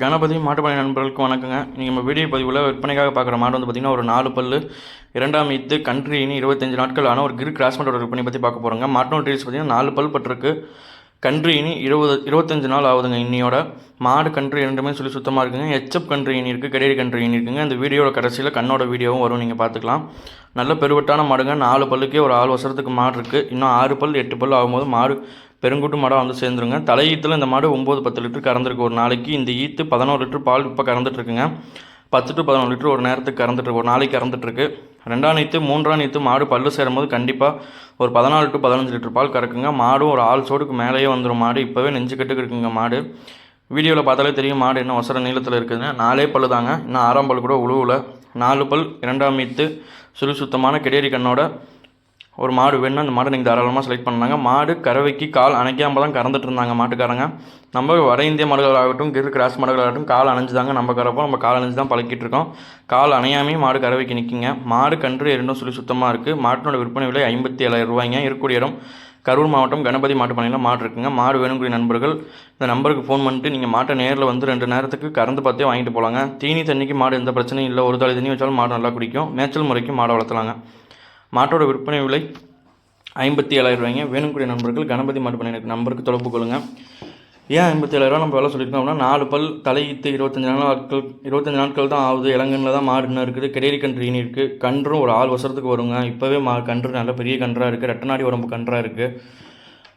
கணபதி மாட்டுப்பாளைய நண்பர்களுக்கு வணக்கங்க. நீங்கள் நம்ம வீடியோ பதிவில் விற்பனைக்காக பார்க்குற மாடு வந்து பார்த்திங்கன்னா ஒரு நாலு பல்லு இரண்டாம் இது கன்று இனி இருபத்தஞ்சு நாட்கள் ஆனால் ஒரு கிரு கிராஸ் மாட்டோட விற்பனை பற்றி பார்க்க போகிறோங்க மாட்டோட டீல்ஸ் பார்த்திங்கன்னா நாலு பல் பட்டிருக்கு. கன்று இனி இருபது இருபத்தஞ்சு நாள் ஆகுதுங்க இன்னியோட. மாடு கன்று இரண்டுமே சொல்லி சுத்தமாக இருக்குங்க. எச்எப் கன்று இனி இருக்குது கடையடி கன்று இனி இருக்குங்க. இந்த வீடியோட கடைசியில் கண்ணோட வீடியோவும் வரும் நீங்கள் பார்த்துக்கலாம். நல்ல பெருவட்டான மாடுங்க. நாலு பல்லுக்கே ஒரு ஆறு வருஷத்துக்கு மாடு இருக்குது இன்னும் ஆறு பல் எட்டு பல் ஆகும்போது மாடு பெருங்குட்டு மாடாக வந்து சேர்ந்துருங்க. தலை ஈத்தில் இந்த மாடு ஒம்பது பத்து லிட்டர் கறந்துருக்கு. ஒரு நாளைக்கு இந்த ஈத்து பதினோரு லிட்டர் பால் இப்போ கறந்துட்டுருக்குங்க பத்து டு பதினொரு லிட்டர் ஒரு நேரத்துக்கு கறந்துட்டுருக்கு ஒரு நாளைக்கு கறந்துட்டுருக்கு ரெண்டாம் நீத்து மூன்றாம் நீத்து மாடு பல்லு சேரும்போது கண்டிப்பாக ஒரு பதினாலு டு பதினஞ்சு லிட்டர் பால் கறக்குங்க. மாடும் ஒரு ஆள் சோடுக்கு மேலேயே வந்துடும் மாடு. இப்போவே நெஞ்சு கட்டுக்கு இருக்குங்க மாடு. வீடியோவில் பார்த்தாலே தெரியும் மாடு என்ன ஒசர நீளத்தில் இருக்குதுங்க நாலே பல்லு தாங்க. இன்னும் ஆறாம் பல் கூட உழுவில். நாலு பல் இரண்டாம் மீத்து சுழி சுத்தமான கெடேரி கண்ணோட ஒரு மாடு வேணும் அந்த மாடை நீங்கள் தாராளமாக செலக்ட் பண்ணாங்க மாடு கறவைக்கு கால் அணைக்காமல் தான் கறந்துட்டு இருந்தாங்க மாட்டுக்காரங்க. நம்ம வட இந்திய மாடுகளாகட்டும் கிரு கிராஸ் மாடுகளாகட்டும் கால் அணைஞ்சு தாங்க நம்ம கறப்போ நம்ம கால் அணைஞ்சு தான் பழக்கிட்டு இருக்கோம் கால் அணையாமே மாடு கறவைக்கு நிற்கிங்க மாடு கன்று இரண்டும் சொல்லி சுத்தமாக இருக்குது மாட்டினோட விற்பனை விலை ஐம்பத்தி ஏழாயிரம் ரூபாய்ங்க. இருக்கக்கூடிய இடம் கரூர் மாவட்டம் கணபதி மாட்டு பண்ணையில் மாடு இருக்குங்க. மாடு வேணுங்கிற நண்பர்கள் இந்த நம்பருக்கு ஃபோன் பண்ணிட்டு நீங்கள் மாட்டை நேரில் வந்து ரெண்டு நேரத்துக்கு கறந்து பார்த்தே வாங்கிட்டு போகலாங்க தீனி தண்ணிக்கு மாடு எந்த பிரச்சனையும் இல்லை. ஒரு தாலி தண்ணி வச்சாலும் மாடு நல்லா குடிக்கும். மேய்ச்சல் முறைக்கு மாடை வளர்த்தலாங்க. மாட்டோட விற்பனை விலை ஐம்பத்தி ஏழாயிரம் ரூபாய்ங்க. வேணுங்கிற நண்பர்கள் கணபதி மாட்டு எனக்கு நம்பருக்கு தொடர்பு கொள்ளுங்கள் ஏன் ஐம்பத்தி ஏழாயிரம் நம்ம வேலை சொல்லியிருக்கோம் அப்படின்னா நாலு பல் தலையீத்து இருபத்தஞ்சு நாள் நாட்கள் இருபத்தஞ்சு நாட்கள் தான் ஆகுது. இளங்கனில் தான் மாடு இன்னும் இருக்குது. கெடேரி கன்று இனி இருக்குது கன்றும் ஒரு ஆறு வருஷத்துக்கு வருங்க. இப்போவே மா கன்று நல்ல பெரிய கன்றாக இருக்குது ரெட்டநாடி உடம்பு கன்றாக இருக்குது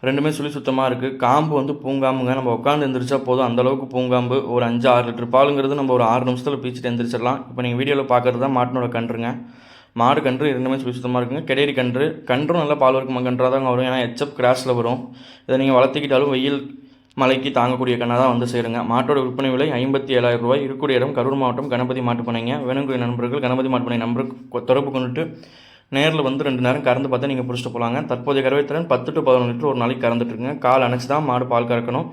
ரெண்டுமே சுழி சுத்தமாக இருக்குது காம்பு வந்து பூங்காம்புங்க நம்ம உட்காந்து எந்திரிச்சா போதும். அந்தளவுக்கு பூங்காம்பு. ஒரு அஞ்சு ஆறு லிட்டர் பாலுங்கிறது நம்ம ஒரு ஆறு நிமிஷத்தில் பீச்சிட்டு எந்திரிச்சிடலாம். இப்போ நீங்கள் வீடியோவில் பார்க்குறது தான் மாட்டினோட கன்றுங்க. மாடு கன்று இரண்டுமே சுழி சுத்தமாக இருக்குங்க. கெடேரி கன்று கன்றும் நல்லா பால் இருக்குமா கன்றாக தான் வரும். ஏன்னா எச்எப் கிராஸில் வரும். இதை நீங்கள் வளர்த்துக்கிட்டாலும் வெயில் மலைக்கு தாங்கக்கூடிய கண்ணாக தான் வந்து சேருங்க. மாட்டோட விற்பனை விலை ஐம்பத்தி ஏழாயிரம் ரூபாய். இருக்கக்கூடிய இடம் கரூர் மாவட்டம் கணபதி மாட்டுப்பனைங்க வேணுங்கிற நண்பர்கள் கணபதி மாட்டுப்பனை நம்பருக்கு தொடர்பு கொண்டுட்டு நேரில் வந்து ரெண்டு நேரம் கறந்து பார்த்தா நீங்கள் பிடிச்சிட்டு போகலாங்க தற்போதைய கறவைத்திறன் பத்து டு பதினொன்று லிட்டர் ஒரு நாளைக்கு கறந்துட்டுருங்க கால் அணைச்சி தான் மாடு பால் கறக்கணும்.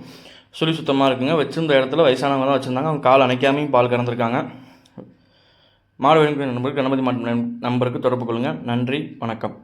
சுழி சுத்தமாக இருக்குங்க. வச்சிருந்த இடத்துல வயசானவங்க தான் வச்சுருந்தாங்க. அவங்க கால் அணைக்காமையும் பால் கறந்துருக்காங்க. மாடு நண்பருக்கு நண்பர்கள் கணபதி மாட்டு நம்பருக்கு தொடர்பு கொள்ளுங்கள். நன்றி வணக்கம்.